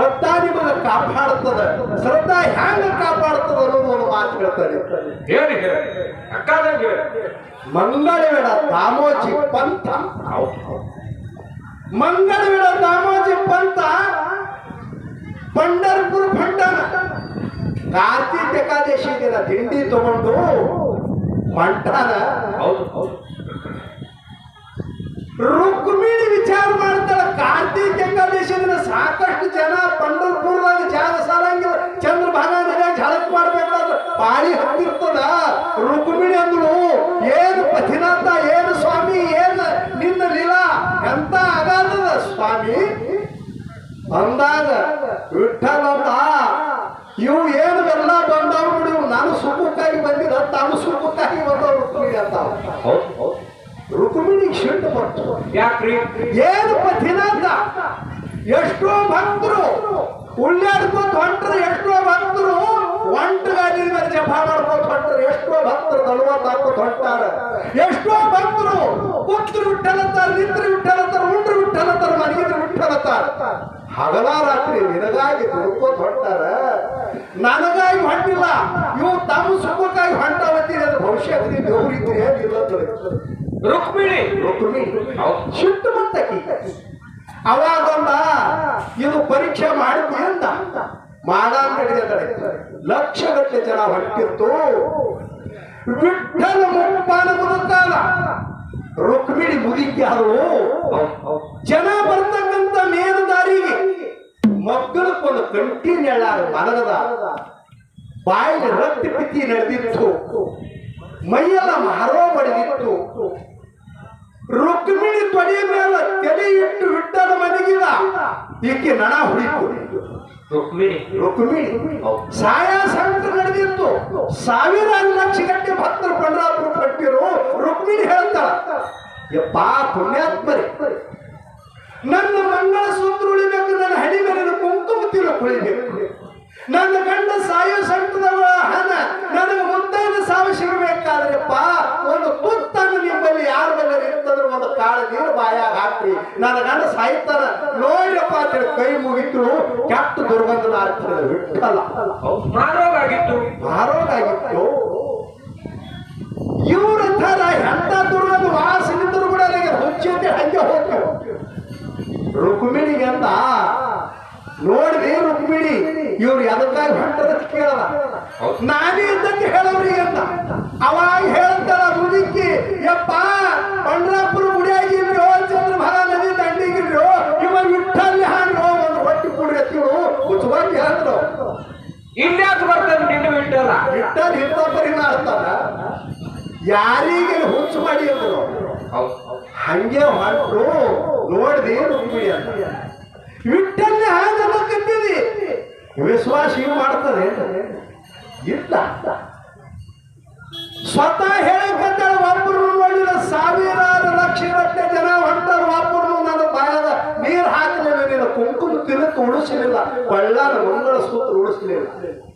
ಶ್ರದ್ಧಾ ನಿಮಗ ಕಾಪಾಡ್ತದ. ಶ್ರದ್ಧಾ ಹ್ಯಾಂಗ ಕಾಪಾಡ್ತದ ಅನ್ನೋದು ಒಂದು ಮಾತು ಹೇಳ್ತಾರೆ ಹೇಳಿ ಹೇಳಿ. ಮಂಗಳವೇಡ ದಾಮೋಜಿ ಪಂಥ. ಮಂಗಳವೇಡ ದಾಮೋಜಿ ಪಂಥ. ಪಂಡರ್ಪುರ ಭಂಡನ ಕಾರ್ತಿಕ ಏಕಾದಶಿ ದಿನ ತಿಂಡಿ ತಗೊಂಡು ಹೊಂಟಾನ ಹೌದು ಹೌದು. ಜನ ಪಂಡರ್ಪುರದಾಗ ಜಾಗ ಸಾಲಂಗಿಲ್ಲ. ಚಂದ್ರಭಾಗ ನದಿ ಝಳಕ್ ಮಾಡ್ಬೇಕಾದ್ರೆ ಪಾಳಿ ಹತ್ತಿರ್ತದ. ರುಕ್ಮಿಣಿ ಅಂದಳು ಏನು ಪಥಿನಾಥ ಏನು ಸ್ವಾಮಿ ಏನು ನಿನ್ನ ಲೀಲಾ? ಎಂತ ಆಗದ ಸ್ವಾಮಿ? ಅಂದಾಗ ವಿಠಲ ಅಂದ ಇವು ಏನು ಬೆಲ್ಲ ಬಂದವ್ ನೋಡಿ ಇವು ನಾನು ಸುಖಕ್ಕಾಗಿ ಬಂದಿದ್ದ ತಾನು ಸುಖಕ್ಕಾಗಿ ಬಂದ ರುಕ್ಮಿಣಿ ಅಂತ ರುಕ್ಮಿಣಿಗೆ ಸಿಟ್ಟು ಬಂತು ಯಾಕ್ರಿ? ಏನು ಪಥಿನಾಥ ಎಷ್ಟೋ ಭಕ್ತರು ಉಳ್ಳಾಡ್ಕೋತ ಹೊಂಟ್ರು ಎಷ್ಟೋ ಭಕ್ತರು ಒಂಟು ಗಾಡಿ ಮೇಲೆ ಜಪ ಮಾಡ್ಕೋತ ಹೊಂಟ್ರು ಎಷ್ಟೋ ಭಕ್ತರು ನಲ್ವತ್ತು ಹಾಕೋತ ಹೊಂಟಾರ ಎಷ್ಟೋ ಭಕ್ತರು ಕುತ್ತರು ವಿಠಲತ್ತಾರ ನಿಂತ್ರಿ ವಿಠಲತ್ತಾರ ಉಂಡ್ರಿ ವಿಠಲತ್ತಾರ ಮನೆಗಿದ್ರು ವಿಠಲತ್ತಾರ ಹಗಲ ರಾತ್ರಿ ನಿನಗಾಗಿ ದುಡ್ಕೋತ ಹೊಂಟಾರ ನನಗಾಗಿ ಹೊಂಟಿಲ್ಲ ಇವು ತಮ್ಮ ಸುಖಕ್ಕಾಗಿ ಹೊಂಟಾವತ್ತೀರಿ ಅದು ಭವಿಷ್ಯದಲ್ಲಿ ದೇವ್ರಿದ್ರಿ ಏನಿಲ್ಲ ರುಕ್ಮಿಣಿ. ರುಕ್ಮಿಣಿ ಸಿಟ್ಟು ಬಂತಕಿ ಅವಾಗೊಂದ ಇದು ಪರೀಕ್ಷೆ ಮಾಡ್ತಿ ಅಂತ ಮಾಡ ಲಕ್ಷಗಟ್ಟಲೆ ಜನ ಹೊಟ್ಟಿತ್ತು ವಿಠಲ ಮುಪ್ಪಾನ ಮುದುಕಾಲ. ರುಕ್ಮಿಣಿ ಮುದುಕಿ ಜನ ಬರ್ತಕ್ಕಂತ ಮೇಲು ದಾರಿಗೆ ಕಂಟಿ ನೆಳಾರ ಮಲಗದ. ಬಾಯಿಗೆ ರಕ್ತ ಪಿತ್ತಿ ನಡೆದಿತ್ತು. ಮೈಯೆಲ್ಲ ಮಾರೋ ಬಡಿದಿತ್ತು. ರುಕ್ಮಿಣಿ ತೊಡೆಯ ಮೇಲೆ ಈಕೆ ನಣ ಹುಡುಕು. ಹೌದು ಸಾಯ ಸಂಕಟ ನಡೆದಿತ್ತು. ಸಾವಿರಾರು ಲಕ್ಷ ಗಂಟೆ ಭಕ್ತರು ಪಂಡರಾಪುರ ಕಟ್ಟಿರು ರುಕ್ಮಿಣಿ ಹೇಳ್ತಾಳ. ಯಪ್ಪ ಪುಣ್ಯಾತ್ಮರಿ. ನನ್ನ ಮಂಗಳ ಸೂತ್ರ ಉಳಿಬೇಕು ನನ್ನ ಹಣಿ ಮೇಲೆ ಕುಂಕುಮ ತಿಲಕ್ ಉಳಿಬೇಕು ನನ್ನ ಗಂಡ ಸಾಯೋ ಸಂಕಟದ ಹಣ ಹಾಕ್ರಿ ನನ್ನ ಗಂಡ ಸಾಯ್ತಾನ ನೋಡ್ರಪ್ಪ ಅಂತೇಳಿ ಕೈ ಮುಗಿದ್ರು. ಕೆಟ್ಟ ದುರ್ಗಂಧನ ಆಗ್ತದೆ ಹೌದು. ಮಾರೋಗಾಗಿತ್ತು ಆಗಿತ್ತು ಇವ್ರ ತರ ಎಂತ ದುರ್ಗಂಧ ವಾಸನಿದ್ರು ಕೂಡ ನನಗೆ ಹುಚ್ಚತೆ ಹಂಗೆ ಹೋಗ್ತೇವೆ ರುಕ್ಮಿಣಿಗೆ ಅಂತ. ನೋಡ್ರಿ ರುಕ್ಮಿಣಿ ಇವ್ರು ಎದಕ್ಕಾಗಿ ಹೊಂಟದ ಕೇಳಲ್ಲ. ನಾನೇ ಅಂತ ಹೇಳವ್ರಿ ಅಂತ. ಅವಾಗ ಹೇಳ್ತಾರ ವಿಠಲ್ ಇಂಥ ಅರ್ಥನ ಯಾರಿಗೆ ಹುಚ್ಚು ಮಾಡಿ ಅಂದ್ರು? ಹಂಗೆ ಹೊರಟು. ನೋಡ್ದಿ ರುಕ್ಮಿಣಿ ಅಂತ. ವಿಠಲ್ನ ಹಾಗೆ ವಿಶ್ವಾಸ ಹಿಂಗ್ ಮಾಡ್ತದೆ ಇಲ್ಲ. ಸ್ವತಃ ಹೇಳಕತ್ತಾಳ ಒಬ್ಬರು ನೋಡಿದ ಸಾವಿರಾರು ಲಕ್ಷ ಗಟ್ಟಲೆ ಜನ ಹೊಂಟಾರ ಒಬ್ಬರು ನನ್ನ ಬಾಯದ ನೀರು ಹಾಕಲಿಲ್ಲ ನೀನು ಕುಂಕುಮ ತಿನ್ನಕ್ಕೆ ಉಳಿಸಲಿಲ್ಲ. ಬಳ್ಳಾರ ಮಂಗಳ ಸೂತ್ರ ಉಳಿಸಲಿಲ್ಲ.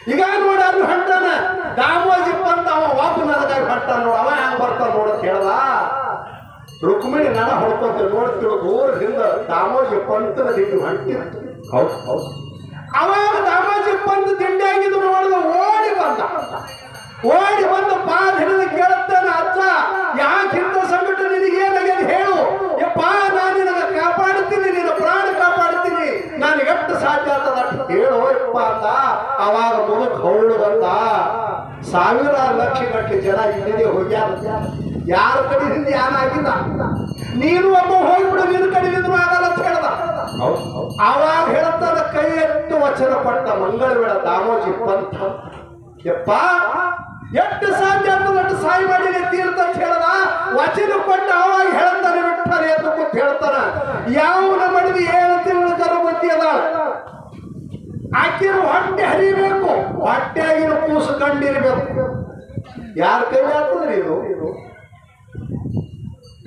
ಈಗ ನೋಡ ಅಲ್ಲಿ ಹೊಂಟಾನ ದಾಮೋಜಿಪ್ಪ ಅಂತ ಅವ ಒಬ್ಬ ನನಗಾಗಿ ಹೊಂಟಾನ ನೋಡ ಅವ ಹೆಂಗ್ ಬರ್ತಾನ ನೋಡ ಹೇಳ್ದ ರುಕ್ಮಿಣಿ ನನ ಹೊಡ್ಕೊಂತ ನೋಡ್ತಿಳು ದೂರದಿಂದ ದಾಮೋಜಿಪ್ಪ ಅಂತ ದಿಂಡಿ ಹೊಂಟಿತ್ತು. ಹೌದು ಹೌದು. ಅವಾಗ ದಾಮಾಜಿಪ್ಪ ಅಂತ ತಿಂಡಿ ಆಗಿದ್ದು ನೋಡಿದ ಓಡಿ ಬಂದ. ಓಡಿ ಬಂದು ಪಾದ ಹಿಡಿದು ಕೇಳುತ್ತಾನೆ ಅಜ್ಜ ಯಾಕಿಂತ ಸಂಕಟ ನಿನಗೆ ಏನಾಗಿದೆ ಹೇಳು ಯಪ್ಪ ನಾನು ನಿನಗೆ ಕಾಪಾಡುತ್ತೀನಿ ನಿನ್ನ ಪ್ರಾಣ ಕಾಪಾಡುತ್ತೀನಿ ನಾನು ಎಷ್ಟು ಸಾಧ್ಯ ಆಗ್ತದ ಅಷ್ಟು ಹೇಳು ಯಪ್ಪ ಅಂತ ಅವಾಗ ಮುದುಕ್ ಹೌಳು ಬಂದ ಸಾವಿರಾರು ಲಕ್ಷ ಗಟ್ಟಲೆ ಜನ ಇಲ್ಲಿದೆ ಹೋಗ್ಯಾರ. ಯಾರ ಕಡೆಯಿಂದ ಆಗಿಲ್ಲ. ನೀನು ಒಬ್ಬ ಹೋಗ್ಬಿಡು ನಿನ್ನ ಕಡೆಯಿಂದ ಆಗಲ್ಲ ಅಂತ ಹೇಳ್ದ. ಅವಾಗ ಹೇಳ್ತಾನ ಕೈ ಎತ್ತು ವಚನ ಪಟ್ಟ ಮಂಗಳವೇಳ ದಾಮೋಜಿ ಪಂತ ಯಪ್ಪ ಎಷ್ಟು ಸಾಧ್ಯ ಅಂತ ಸಾಯಿ ಮಾಡಿ ತೀರ್ಥ ಅಂತ ಹೇಳ್ದ. ವಚನ ಕೊಟ್ಟ ಅವಾಗ ಹೇಳ್ತಾನೆ ಬಿಟ್ಟಾರೆ ಅಂತ ಕೂತ್ ಹೇಳ್ತಾನ. ಯಾವ ಮಾಡಿದ ಏಳು ತಿಂಗಳು ಗರ್ಭವತಿ ಅದ. ಆಕಿನ ಹೊಟ್ಟೆ ಹರಿಬೇಕು. ಹೊಟ್ಟೆಯಾಗಿನ ಕೂಸು ಕಂಡಿರ್ಬೇಕು. ಯಾರ ಕೈ ಆಗ್ತದ್ರಿ ಇದು?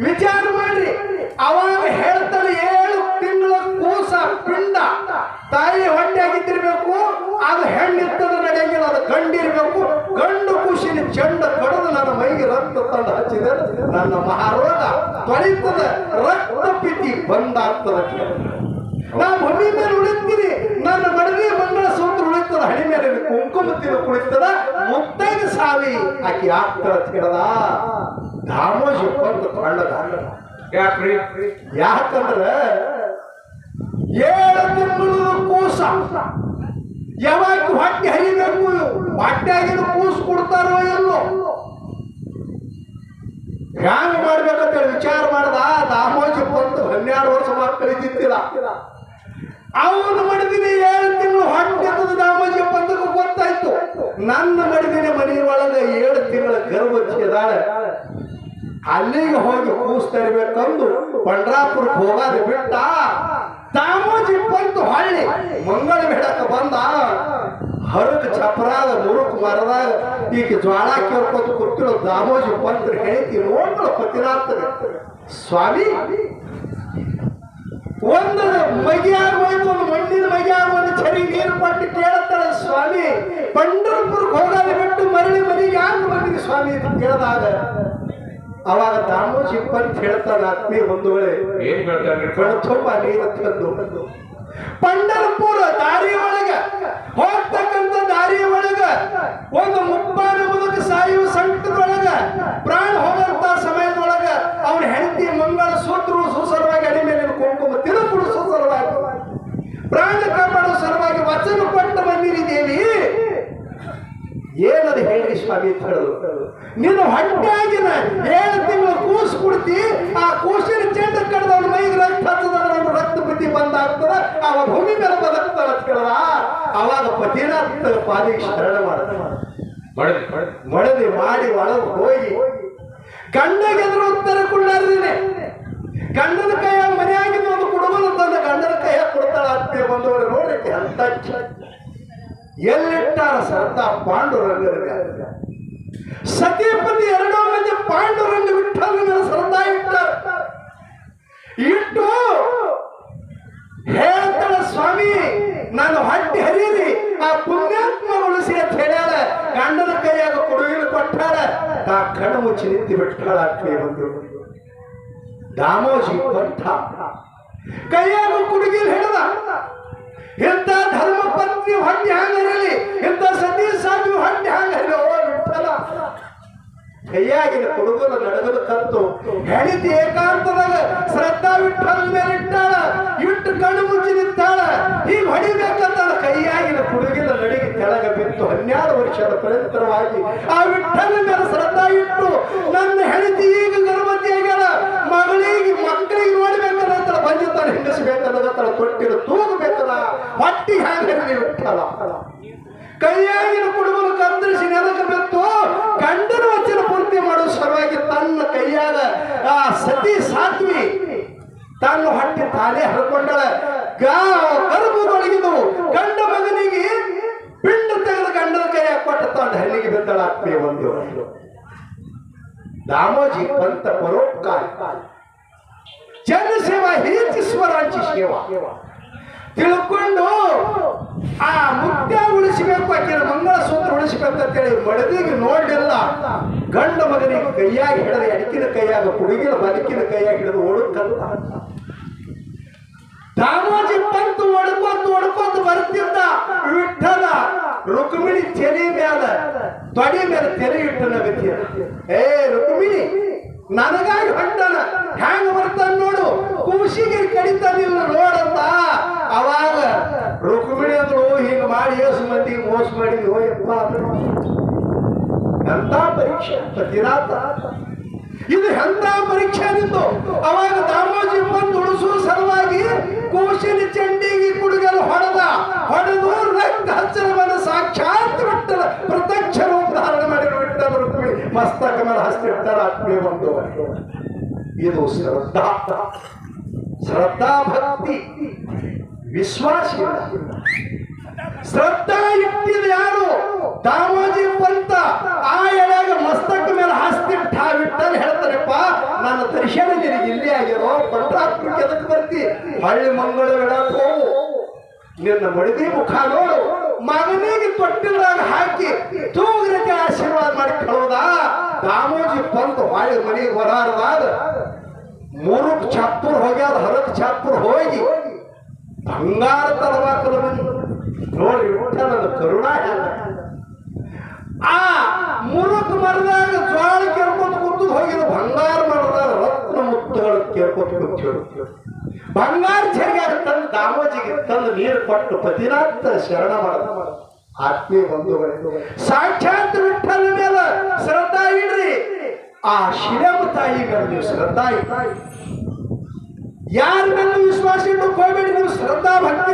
ವಿಚಾರ ಮಾಡ್ರಿ. ಅವಾಗ ಹೇಳ್ತಾರೆ ಏಳು ತಿಂಗಳ ಕೂಸ ಪಿಂಡ. ತಾಯಿ ಹೊಟ್ಟೆಯಾಗಿದ್ದಿರ್ಬೇಕು, ಅದು ಹೆಣ್ಣಿತ್ತದ ನಡೆಯಂಗಿಲ್ಲ, ಅದು ಗಂಡಿರ್ಬೇಕು. ಗಂಡು ಖುಷಿಲಿ ಚೆಂಡ ಕಡದು ನನ್ನ ಮೈಗೆ ರಕ್ತ ತಂಡ ಹಚ್ಚಿದ. ನನ್ನ ಮಹಾರೋಗ ತೊಳಿತದ ರಕ್ತ ಪಿತಿ ಬಂದಾಗ್ತದ. ನಾ ಭೂಮಿ ಮೇಲೆ ಉಳಿತೀನಿ ಕುಂಕುಮ ತಿನ್ನು ಕುಳಿತದ ಮುತ್ತೈದು ಸಾವಿ. ಆಕೆ ಅಂತ ಹೇಳ್ದ ದಾಮೋಜಿ ಬಂದು ಕೊಳ್ಳದ ಯಾಕ್ರಿ? ಯಾಕಂದ್ರ ಏಳು ತಿಂಗಳು ಕೂಸ. ಯಾವಾಗ ಹೊಟ್ಟೆ ಹರಿಬೇಕು ಹೊಟ್ಟೆಗಿನ ಕೂಸು ಕೊಡ್ತಾರೋ ಎಲ್ಲೋ ಹ್ಯಾಂಗ ಮಾಡ್ಬೇಕಂತ ಹೇಳಿ ವಿಚಾರ ಮಾಡ್ದ ದಾಮೋಜಿ ಬಂದು ಹನ್ನೆರಡು ವರ್ಷ ಮಾತ್ರ ಇದ್ದಿದ್ದಿಲ್ಲ ಅವನು ಮಡಿದಿನ ಏಳು ತಿಂಗಳು ಹೊಟ್ಟೆ ದಾಮಜಿ ಬಂದಕ್ಕೆ ಗೊತ್ತಾಯ್ತು. ನನ್ನ ಮಡಿದಿನ ಮನೆ ಒಳಗೆ ಏಳು ತಿಂಗಳ ಗರ್ಭಚ್ಚಿದಾಳೆ ಅಲ್ಲಿಗೆ ಹೋಗಿ ಕೂಸ್ ತರಬೇಕಂದು ಪಂಡ್ರಾಪುರಕ್ಕೆ ಹೋಗಾದ ಬಿಟ್ಟ ದಾಮೋಜಿ ಬಂತು ಹಳ್ಳಿ. ಮಂಗಳ ಬಿಡಕ್ಕೆ ಬಂದ ಹರಕ ಚಪರಾದ ಮುರುಕ್ ಮರದಾಗ ಈಗ ಜ್ವಾಳ ಕೇಳ್ಕೊತ ಕೂತಿರೋ ದಾಮೋಜಿ ಪಂತ್ರ ಹೇಳ್ತಿ ನೋಡ್ಕೊಳ ಪತಿರಾತ್ರಿ ಸ್ವಾಮಿ ಒಂದು ಮಗಿ ಆಗೋಯ್ತು ಒಂದು ಮಣ್ಣಿನ ಮಗಿ ಆಗೋ ಒಂದು ಚರಿ ನೀರು ಕೊಟ್ಟು ಕೇಳುತ್ತಾಳೆ ಸ್ವಾಮಿ. ಪಂಡರಪುರಕ್ಕೆ ಹೋಗಲಿ ಬಿಟ್ಟು ಮರಳಿ ಮನೆಗೆ ಯಾಕೆ ಬಂದಿದೆ ಸ್ವಾಮಿ ಅಂತ ಕೇಳಿದಾಗ ಅವಾಗ ದಾಮೋಜಿ ಅಂತ ಹೇಳ್ತಾನೆ ಆತ್ಮೀಯ ಒಂದು ವೇಳೆ ಏನ್ ಕಣ್ತುಂಬ ನೀರು ತಂದು. ಪಂಡರಪುರ ದಾರಿ ಒಳಗ ಹೋಗ್ತಕ್ಕಂಥ ದಾರಿ ಒಳಗ ಒಂದು ಮುಪ್ಪಾನ ಮುದುಕ ಸಾಯುವ ಸಂಕಟದೊಳಗ ಪ್ರಾಣ ಹೋಗಂತ ಸಮಯದೊಳಗ ಅವನ ಹೆಂಡತಿ ಮಂಗಳ ಸೂತ್ರು ಸುಸರವಾಗಿ ಅಡಿ ಮೇಲೆ ಕುಂಕುಮ ತಿರುಪುಡು ಸುಸರವಾಗಿ ಪ್ರಾಣ ಕಾಪಾಡುವ ಸಲುವಾಗಿ ವಚನ ಕೊಟ್ಟ ಬಂದಿರಿ ದೇವಿ ಏನದು ಹೇಳಿ ಸ್ವಾಮಿ ಅಂತ ಹೇಳಿದ್ರು ನೀನು ಹೊಟ್ಟೆಯಾಗಿನ ಏಳು ತಿಂಗಳು ಕೂಸು ಕುಡ್ತಿ ಆ ಕೂಸಿನ ಚೆಂಡ ಕಡ್ದ ಅವನ ಮೈಗೆ ರಕ್ತ ಹತ್ತದ ರಕ್ತ ಬುದ್ಧಿ ಬಂದಾಗ್ತದ ಅವ ಭೂಮಿ ಮೇಲೆ ಬದುಕ್ತಾನ ಅಂತ ಕೇಳದ ಅವಾಗ ಪತಿನಾಥ ಪಾದಿಗೆ ಶರಣ ಮಾಡ್ತಾನೆ ಮಡದಿ ಮಾಡಿ ಒಳಗೆ ಹೋಗಿ. ಗಂಡಗೆದ್ರು ಉತ್ತರ ಕೊಡ್ಲಾರ್ದೇನೆ ಗಂಡನ ಕೈಯ ಮನೆಯಾಗಿದ್ದು ಒಂದು ಕುಡುಬನ ತಂದ ಗಂಡನ ಕೈಯ ಕೊಡ್ತಾಳ ಅತ್ತೆ ಬಂದವರು ನೋಡ್ರಿ ಅಂತ ಎಲ್ಲಿಟ್ಟಾರ ಸಂತ ಪಾಂಡುರಂಗ ಸತೀಪತಿ ಎರಡೋ ಮಂದಿ ಪಾಂಡುರಂಗ ವಿಠಲನ ಸರ್ತಾ ಇಟ್ಟಾರ. ಇಟ್ಟು ಹೇಳ್ತಾಳ ಸ್ವಾಮಿ, ನಾನು ಹಟ್ಟಿ ಹರಿಯಲಿ ಆ ಪುಣ್ಯಾತ್ಮ ಉಳಿಸಿ ಅಂತ ಹೇಳ್ಯಾರ. ಗಂಡನ ಕೈಯಾಗ ಕೊಡುವಿನ ಕೊಟ್ಟಾರ. ಆ ಕಣ್ಣು ಮುಚ್ಚಿ ನಿಂತು ಬಿಟ್ಟಾಳ ಅಕ್ಕಿ ಬಂದು. ದಾಮೋಜಿ ಕೊಟ್ಟ. ಕೈಯಾಗ ಕುಡುಗಿಲ್ ಹಿಡಿದ. ಇಂಥ ಧರ್ಮ ಪತ್ನಿ ಹೊಟ್ಟೆ ಹ್ಯಾಂಗರಲಿ ಇಂಥ ಸತಿ ಸಾಧು ಹೊಟ್ಟೆ ಹ್ಯಾಂಗರಲಿ ಓ ವಿಠಲ ಕೈಯಾಗಿನ ಕೊಡುಗನ ನಡೆಗದ ತಂತು ಹೆಣಿತಿ ಏಕಾಂತದಾಗ ಶ್ರದ್ಧಾ ವಿಠಲ್ ಮೇಲೆ ಇಟ್ಟಾಳ, ಇಟ್ಟು ಕಣ್ಣು ಮುಚ್ಚಿ ನಿಂತಾಳ. ಈಗ ಹೊಡಿಬೇಕಂತಾಳ, ಕೈಯಾಗಿನ ಕುಡುಗಿನ ನಡಿಗೆ ಕೆಳಗೆ ಬಿತ್ತು. ಹನ್ನೆರಡು ವರ್ಷದ ಪ್ರಯತ್ನವಾಗಿ ಆ ವಿಠಲ್ ಮೇಲೆ ಶ್ರದ್ಧಾ ಇಟ್ಟು, ನನ್ನ ಹೆಣಿತಿ ಈಗ ಗರ್ಭವತಿ ಆಗ್ಯಾಳ ಮಗಳಿಗೆ, ಮಕ್ಕಳಿಗೆ ನೋಡ್ಬೇಕಂತ ಬಂದಿರ್ತಾನೆ ಹೆಂಗಸಬೇಕನ್ನೋದತ್ತಾಳ ಕೊಟ್ಟಿರುತ್ತು ಹೊಟ್ಟಿ ವಿಠಲ ಕೈಯಾಗಿನ ಕುಡುಗಲು ಕಂದ್ರಿಸಿ ನೆಲಕ್ಕೆ ಬಿತ್ತು. ಗಂಡನ ವಚನ ಪೂರ್ತಿ ಮಾಡೋ ಸಲುವಾಗಿ ತನ್ನ ಕೈಯಾಗ ಆ ಸತಿ ಸಾತ್ವಿ ತನ್ನ ಹೊಟ್ಟೆ ತಾನೇ ಹರ್ಕೊಂಡಳ. ಗರ್ಭದೊಳಗಿದು ಗಂಡ ಮಗನಿಗೆ ಪಿಂಡ ತೆಗೆದು ಗಂಡನ ಕೈ ಕೊಟ್ಟ ತಂಡ ಹಲ್ಲಿಗೆ ಬಿದ್ದಳ ಆತ್ಮೀಯ ಒಂದು ದಾಮೋಜಿ ಪಂತ ಪರೋಪಕಾರ. ಜನಸೇವಾ ಹೀಚಿ ಸ್ವರಾಜ್ಯ ಸೇವಾ. ತಿಳ್ಕೊಂಡು ಆ ಮುಕ್ತ ಉಳಿಸಬೇಕು ಆಕಿನ ಮಂಗಳಸೂತ್ರ ಉಳಿಸಬೇಕು ಅಂತೇಳಿ ಮಡದಿಗೆ ನೋಡಿಲ್ಲ. ಗಂಡ ಮಗನಿಗೆ ಕೈಯಾಗಿ ಹಿಡಿದ ಎಡಕಿನ ಕೈಯಾಗ ಹುಡುಗಿನ ಬದುಕಿನ ಕೈಯಾಗಿ ಹಿಡಿದು ಓಡುತ್ತಲ್ಲ. ದಾಮೋಜಿ ಬಂತು ಒಡ್ಕೊತ್ ಒಡ್ಕೊತ್ ಬರ್ತಿದ್ದ ವಿಠಲ ರುಕ್ಮಿಣಿ ತೆರೆ ಮೇಲೆ ತೊಡೆ ಮೇಲೆ ತೆರೆ ಇಟ್ಟನ ಗತಿಯ ಏ ರುಕ್ಮಿಣಿ, ನನಗಾಗಿ ಹೊಂಟನ. ಹ್ಯಾಂಗ ಬರ್ತಾನ ನೋಡು ಕುಂಸಿಗೆ ಕಡಿತಾನಿಲ್ಲ ನೋಡಂತ ಅವಾಗ ರುಕ್ಮಿಣಿ ಅಂದ್ರು ಹಿಂಗ ಮಾಡಿ ಏಸು ಮಂದಿಗೆ ಮೋಸ ಮಾಡಿ ಹೋಯಪ್ಪ ಅಂದ್ರು. ಎಂತ ಪರೀಕ್ಷೆ? ಪತಿರಾತ ಇದು ಎಂತ ಪರೀಕ್ಷೆ ನಿಂದು? ಅವಾಗ ದಾಮೋಜಿ ಬಂದು ಉಳಿಸುವ ಸಲುವಾಗಿ ಕೋಶಿನ ಚಂಡಿಗೆ ಕುಡುಗಲು ಹೊಡೆದ, ಹೊಡೆದು ರಕ್ತ ಹಚ್ಚರವನ್ನು ಸಾಕ್ಷಾತ್ ಬಿಟ್ಟದ ಪ್ರತ್ಯಕ್ಷ ರೂಪ ಧಾರಣ ಮಾಡಿ ಬಿಟ್ಟರು ರುಕ್ಮಿಣಿ. ಮಸ್ತಕ ಮೇಲೆ ಹಸ್ತಿರ್ತಾರ ಆತ್ಮೀಯ ಬಂದು. ಇದು ಶ್ರದ್ಧಾ. ಶ್ರದ್ಧಾ ಭಕ್ತಿ. ವಿಶ್ವಾಸ. ಶ್ರದ್ಧಾ ಇಟ್ಟಿದ ಯಾರು? ದಾಮೋಜಿ ಪಂತ ಆ ಎಳೆಯಾಗ ಮಸ್ತಕ ಮೇಲೆ ಹಾಸ್ತಿಟ್ಟ ಬಿಟ್ಟಲ್ಲಿ ಹೇಳ್ತಾರಪ್ಪ, ನನ್ನ ದರ್ಶನ ನಿನಗೆ ಇಲ್ಲಿ ಆಗಿರೋ ಪಂಟ್ರಾಪುರಕ್ಕೆ ಎದಕ್ಕೆ ಬರ್ತಿ? ಹಳ್ಳಿ ಮಂಗಳ ಹೋಗು ನಿನ್ನ ಮಡದಿ ಮುಖ ನೋಡು. ಮಗನಿಗೆ ತೊಟ್ಟಿಲ್ದಾಗ ಹಾಕಿ ತೂಗ್ರಕ್ಕೆ ಆಶೀರ್ವಾದ ಮಾಡಿ ಕಳೋದಾ. ದಾಮೋಜಿ ಪಂತ ಹೊಳ್ಳಿ ಮನೆಗೆ ಹೊರಾರದಾಗ ಮೂರು ಚಾಪುರ್ ಹೋಗ್ಯಾದ, ಹರಕ್ ಚಾಪುರ್ ಹೋಗಿ ಬಂಗಾರ ತಲವಾಕಲ ನೋಡಿ ಕರುಣಾ ಕರುಣ ಆ ಮುರುಕ್ ಮರದಾಗ ಜ್ವಾಳ ಕೇಳ್ಕೊತ ಕೂತು ಹೋಗಿದ ಬಂಗಾರ ಮರದಾಗ ರತ್ನ ಮುತ್ತುಗಳು ಕೇಳ್ಕೊತ ಕೂತಿಳು ಬಂಗಾರ ಜರಿಗಾರ ತಂದು ದಾಮೋಜಿಗೆ ತಂದು ನೀರು ಕೊಟ್ಟು ಪತಿನಾಥ ಶರಣ ಮಾಡ ಆತ್ಮೀಯ ಬಂಧುಗಳೇ, ಸಾಕ್ಷಾತ್ ವಿಠಲ ಮೇಲೆ ಶ್ರದ್ಧಾ ಇಡ್ರಿ. ಆ ಶಿರಮ ತಾಯಿ ಮೇಲೆ ನೀವು ಶ್ರದ್ಧಾ ಇಟ್ಟ ಯಾರ ಮೇಲೆ ವಿಶ್ವಾಸ ಇಟ್ಟು ಕೋವಿಡ್ ನೀವು ಶ್ರದ್ಧಾ ಭಕ್ತಿ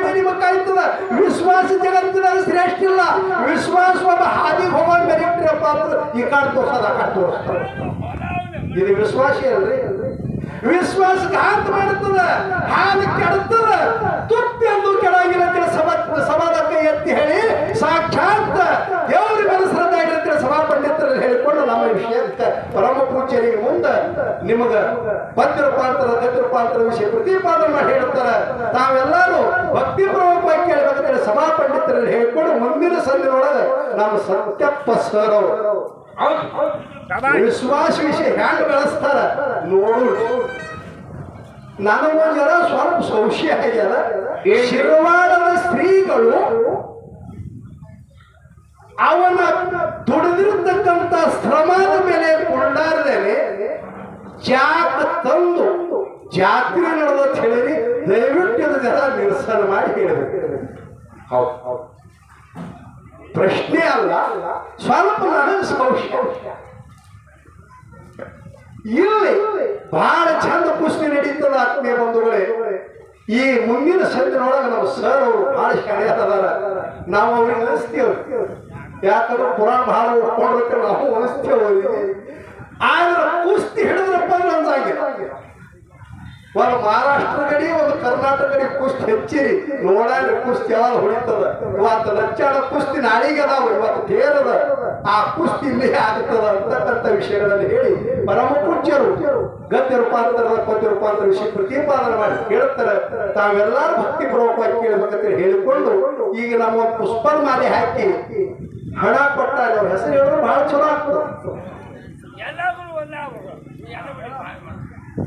ವಿಶ್ವಾಸ ಜಗತ್ತಿನಲ್ಲಿ ಶ್ರೇಷ್ಠ ಇಲ್ಲ. ವಿಶ್ವಾಸ ಒಬ್ಬ ಹಾದಿಗೆ ಹೋಗೋಣ ಮೆರಿಟ್ರಪ್ಪ ಅಂದ್ರೆ ಈ ಕಾಡ್ ತೋರ್ಸೋದ ಕಾಡ್ ತೋರಿಸ್ತಾರೆ ಇದು ವಿಶ್ವಾಸ ಅಲ್ರಿ? ವಿಶ್ವಾಸ ಘಾತ ಮಾಡುತ್ತದ ಹಾದಿ ಕೆಡುತ್ತದ ತುಪ್ಪಿ ಕೆಳಗಿನ ಸಭಾ ಸಭಾದಕ್ಕ ಎತ್ತಿ ಹೇಳಿ ಸಾಕ್ಷಾತ್ ದೇವರ ಮೇಲೆ ಶ್ರದ್ಧಾ ಇಟ್ಟಿರ್ತೀರ ಸಭಾ ಪಂಡಿತರಲ್ಲಿ ಹೇಳಿಕೊಂಡು ನಮ್ಮ ವಿಷಯಕ್ಕೆ ಪರಮ ಪೂಜ್ಯರಿಗೆ ಮುಂದೆ ನಿಮಗ ಪದ್ಯ ರೂಪಾಂತರ ಗದ್ಯ ರೂಪಾಂತರ ವಿಷಯ ಪ್ರತಿಪಾದನೆ ಮಾಡಿ ಹೇಳ್ತಾರೆ ತಾವೆಲ್ಲರೂ ಭಕ್ತಿ ಪ್ರಮುಖವಾಗಿ ಕೇಳಬೇಕಂತೇಳಿ ಸಭಾ ಪಂಡಿತರಲ್ಲಿ ಹೇಳ್ಕೊಂಡು ಮುಂದಿನ ಸಂದಿನೊಳಗೆ ನಮ್ಮ ಸತ್ಯಪ್ಪ ಸರ್. ಅವರು ವಿಶ್ವಾಸ ವಿಷಯ ಹ್ಯಾಂಗ ಬೆಳೆಸ್ತಾರ? ನೋಡು. ನನಗೊಂದು ಜನ ಸ್ವಲ್ಪ ಸಂಶಯ ಆಗ್ಯದ ಶಿರವಾಡದ ಸ್ತ್ರೀಗಳು ಅವನ ದುಡಿದಿರ್ತಕ್ಕಂಥ ಶ್ರಮದ ಮೇಲೆ ಕೊಂಡಾರದೇನೆ ಜಾತ ತಂದು ಜಾತ್ರೆ ನಡೆದ ಹೇಳಿರಿ ದಯವಿಟ್ಟು ಜನ ನಿರಸನ ಮಾಡಿ ಹೇಳಬೇಕು. ಹೌದು ಹೌದು. ಪ್ರಶ್ನೆ ಅಲ್ಲ ಸ್ವಲ್ಪ ನನಗೆ ಸಂಶಯ. ಇಲ್ಲಿ ಬಹಳ ಚಂದ ಕುಸ್ತಿ ನಡೀತದ ಆತ್ಮೀಯ ಬಂಧುಗಳೇ. ಈ ಮುಂದಿನ ಸಂದಿನೊಳಗೆ ನಾವು ಸರ್ ಅವರು ಬಹಳ ಶಾಲೆಯಾದವರ ನಾವು ಅವ್ರಿಗೆ ಅನಿಸ್ತೇವೆ ಯಾಕಂದ್ರೆ ಪುರಾಣ ಬಹಳ ಓದ್ಕೊಂಡ್ರೆ ನಾವು ಅನಿಸ್ತೇವೆ ಆದ್ರೆ ಕುಸ್ತಿ ಹಿಡಿದ್ರಪ್ಪ ಅಂದ್ರೆ ಒಂದು ಮಹಾರಾಷ್ಟ್ರ ಗಡಿ, ಒಂದು ಕರ್ನಾಟಕ ಗಡಿ, ಕುಸ್ತಿ ಹೆಚ್ಚಿರಿ. ನೋಡಾಡ್ರಿ ಕುಸ್ತಿ ಯಾವಾಗ ಹೊಡಿತದ? ಇವತ್ತು ಲಚ್ಚಾಡ ಕುಸ್ತಿ ನಾಳಿಗೆ ಅದಾವ, ಇವತ್ತು ತೇರದ ಆ ಕುಸ್ತಿ ಇಲ್ಲಿ ಆಗ್ತದ ಅಂತಕ್ಕಂಥ ವಿಷಯಗಳಲ್ಲಿ ಹೇಳಿ ಪರಮ ಪೂಜ್ಯರು ಗದ್ಯ ರೂಪಾಂತರದ ಪದ್ಯ ರೂಪಾಂತರ ವಿಷಯ ಪ್ರತಿಪಾದನೆ ಮಾಡಿ ಕೇಳುತ್ತಾರೆ. ತಾವೆಲ್ಲರೂ ಭಕ್ತಿ ಪೂರ್ವಕವಾಗಿ ಕೇಳಬೇಕಂತ ಹೇಳಿಕೊಂಡು ಈಗ ಒಂದು ಪುಷ್ಪದ ಮಾಲೆ ಹಾಕಿ ಹಣ ಕೊಟ್ಟಾಗ ಅವ್ರ ಹೆಸರು ಹೇಳಿದ್ರೆ ಬಹಳ ಚಲೋ ಆಗ್ತದೆ.